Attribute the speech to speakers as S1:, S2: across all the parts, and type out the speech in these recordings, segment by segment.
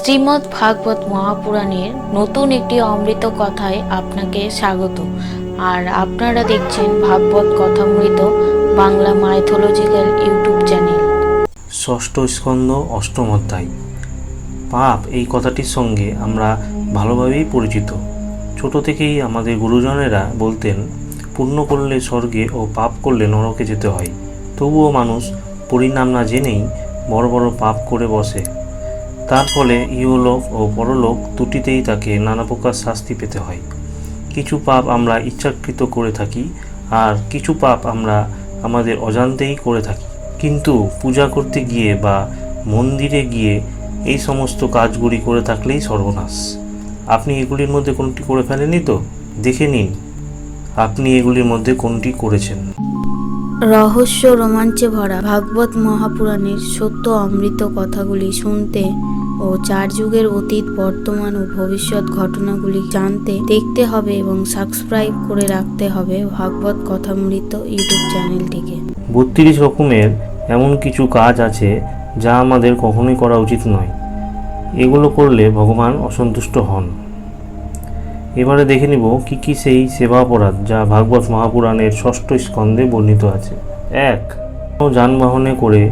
S1: শ্রীমদ্ ভাগবত মহাপুরাণের নতুন একটি অমৃত কথায় আপনাকে স্বাগত। আর আপনারা দেখছেন Bhagavat Kathamrita Bangla mythological YouTube channel.
S2: ষষ্ঠ স্কন্দ অষ্টম অধ্যায়। পাপ, এই কথাটির সঙ্গে আমরা ভালোভাবেই পরিচিত। ছোট থেকেই আমাদের গুরুজনেরা বলতেন, পুণ্য করলে স্বর্গে ও পাপ করলে নরকে যেতে হয়। তবুও মানুষ পরিণাম না জেনেই বড় বড় পাপ করে বসে। তার ফলে ইহলোক ও পরলোক দুটিতেই তাকে নানা প্রকার শাস্তি পেতে হয়। কিছু পাপ আমরা ইচ্ছাকৃত করে থাকি আর কিছু পাপ আমরা আমাদের অজান্তেই করে থাকি। কিন্তু পূজা করতে গিয়ে বা মন্দিরে গিয়ে এই সমস্ত কাজগুলি করে থাকলেই সর্বনাশ। আপনি এগুলির মধ্যে কোনটি করে ফেলেননি তো? দেখে নিন, আপনি এগুলির মধ্যে কোনটি করেছেন?
S1: রহস্য রোমাঞ্চে ভরা ভাগবত মহাপুরাণের সত্য অমৃত কথাগুলি শুনতে ও চার যুগের অতীত, বর্তমান ও ভবিষ্যৎ ঘটনাগুলি জানতে, দেখতে হবে এবং সাবস্ক্রাইব করে রাখতে হবে ভাগবত কথামৃত ইউটিউব চ্যানেলটিকে।
S2: বত্রিশ রকমের এমন কিছু কাজ আছে যা আমাদের কখনোই করা উচিত নয়। এগুলো করলে ভগবান অসন্তুষ্ট হন। এবারে দেখে নিব কি কি সেই সেবা অপরাধ যা ভাগবত মহাপুরাণের ষষ্ঠ স্কন্ধে বর্ণিত আছে। এক যানবাহনে করে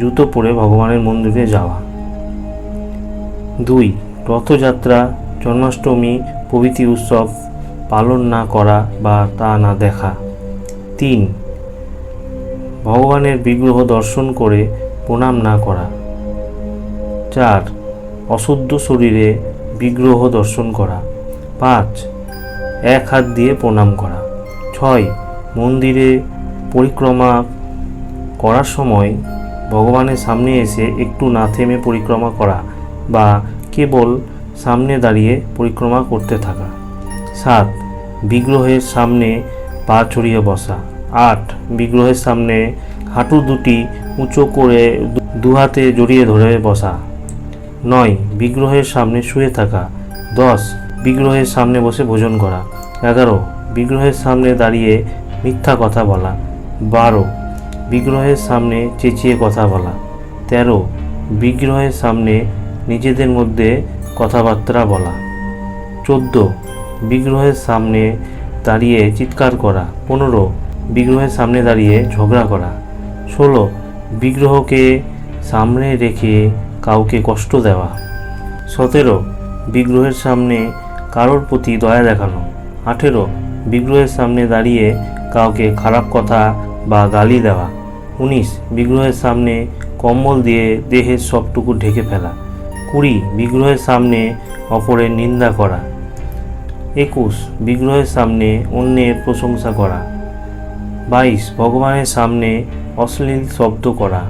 S2: জুতো পরে ভগবানের মন্দিরে যাওয়া। দুই, রথযাত্রা, জন্মাষ্টমী, প্রভৃতি উৎসব পালন না করা বা তা না দেখা। তিন, ভগবানের বিগ্রহ দর্শন করে প্রণাম না করা। চার, অশুদ্ধ শরীরে বিগ্রহ দর্শন করা। পাঁচ, এক হাত দিয়ে প্রণাম করা। ছয়, মন্দিরে পরিক্রমা করার সময় ভগবানের সামনে এসে একটু না থেমে পরিক্রমা করা। বা কেবল সামনে দাঁড়িয়ে পরিক্রমা করতে থাকা। সাত, বিগ্রহের সামনে পা ছড়িয়ে বসা। আট, বিগ্রহের সামনে হাঁটু দুটি উঁচু করে দুহাতে জড়িয়ে ধরে বসা। নয়, বিগ্রহের সামনে শুয়ে থাকা। দশ, বিগ্রহের সামনে বসে ভোজন করা। এগারো, বিগ্রহের সামনে দাঁড়িয়ে মিথ্যা কথা বলা। বারো, বিগ্রহের সামনে চেঁচিয়ে কথা বলা। তেরো, বিগ্রহের সামনে নিজেদের মধ্যে কথাবার্তা বলা। চোদ্দ, বিগ্রহের সামনে দাঁড়িয়ে চিৎকার করা। পনেরো, বিগ্রহের সামনে দাঁড়িয়ে ঝগড়া করা। ষোলো, বিগ্রহকে সামনে রেখে কাউকে কষ্ট দেওয়া। সতেরো, বিগ্রহের সামনে কারোর প্রতি দয়া দেখানো। আঠেরো, বিগ্রহের সামনে দাঁড়িয়ে কাউকে খারাপ কথা বা গালি দেওয়া। উনিশ, বিগ্রহের সামনে কম্বল দিয়ে দেহের সবটুকু ঢেকে ফেলা। কুড়ি, বিগ্রহের সামনে অপরের নিন্দা করা। একুশ, বিগ্রহের সামনে অন্যের প্রশংসা করা। বাইশ, ভগবানের সামনে অশ্লীল শব্দ করা।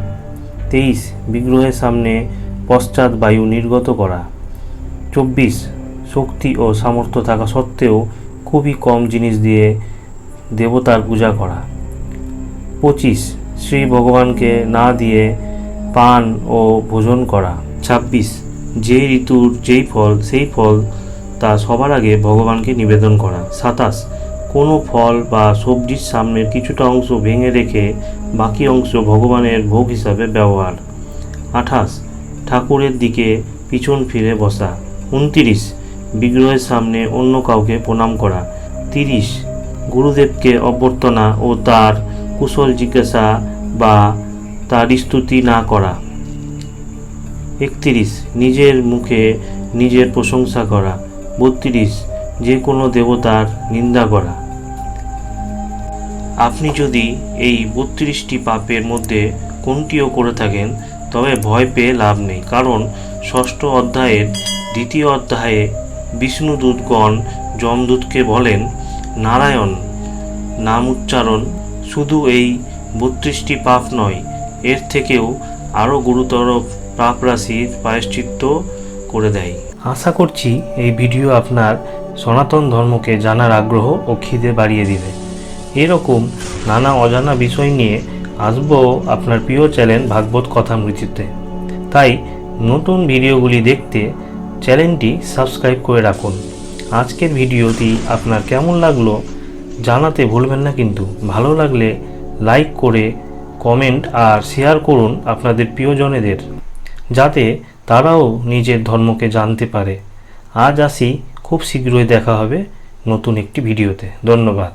S2: তেইশ, বিগ্রহের সামনে পশ্চাৎ বায়ু নির্গত করা। চব্বিশ, শক্তি ও সামর্থ্য থাকা সত্ত্বেও খুবই কম জিনিস দিয়ে দেবতার পূজা করা। পঁচিশ শ্রী ভগবানকে না দিয়ে পান ও ভোজন করা। ছাব্বিশ যেই ঋতুর যেই ফল, সেই ফল তা সবার আগে ভগবানকে নিবেদন করা। সাতাশ, কোনো ফল বা সবজির সামনের কিছুটা অংশ ভেঙে রেখে বাকি অংশ ভগবানের ভোগ হিসাবে ব্যবহার। আঠাশ, ঠাকুরের দিকে পিছন ফিরে বসা। উনতিরিশ, বিগ্রহের সামনে অন্য কাউকে প্রণাম করা। তিরিশ, গুরুদেবকে অভ্যর্থনা ও তার কুশল জিজ্ঞাসা বা তার স্তুতি না করা। একত্রিশ, নিজের মুখে নিজের প্রশংসা করা। বত্রিশ, যে কোনো দেবতার নিন্দা করা। আপনি যদি এই বত্রিশটি পাপের মধ্যে কোনটিও করে থাকেন, তবে ভয় পেয়ে লাভ নেই। কারণ ষষ্ঠ অধ্যায়ের দ্বিতীয় অধ্যায়ে বিষ্ণুদূতগণ যমদূতকে বলেন, নারায়ণ, নাম উচ্চারণ শুধু এই বত্রিশটি পাপ নয়, এর থেকেও আরও গুরুতর পাপ রাশির প্রায়শ্চিত্ত করে দেয়। আশা করছি এই ভিডিও আপনার সনাতন ধর্মকে জানার আগ্রহ ও খিদে বাড়িয়ে দিবে। এরকম নানা অজানা বিষয় নিয়ে আসব আপনার প্রিয় চ্যানেল ভাগবত কথামৃতিতে। তাই নতুন ভিডিওগুলি দেখতে চ্যানেলটি সাবস্ক্রাইব করে রাখুন। আজকের ভিডিওটি আপনার কেমন লাগল জানাতে ভুলবেন না কিন্তু। ভালো লাগলে লাইক করে কমেন্ট আর শেয়ার করুন আপনাদের প্রিয়জনেদের, যাতে তারাও নিজের ধর্মকে জানতে পারে। আজ আসি, খুব শীঘ্রই দেখা হবে নতুন একটি ভিডিওতে। ধন্যবাদ।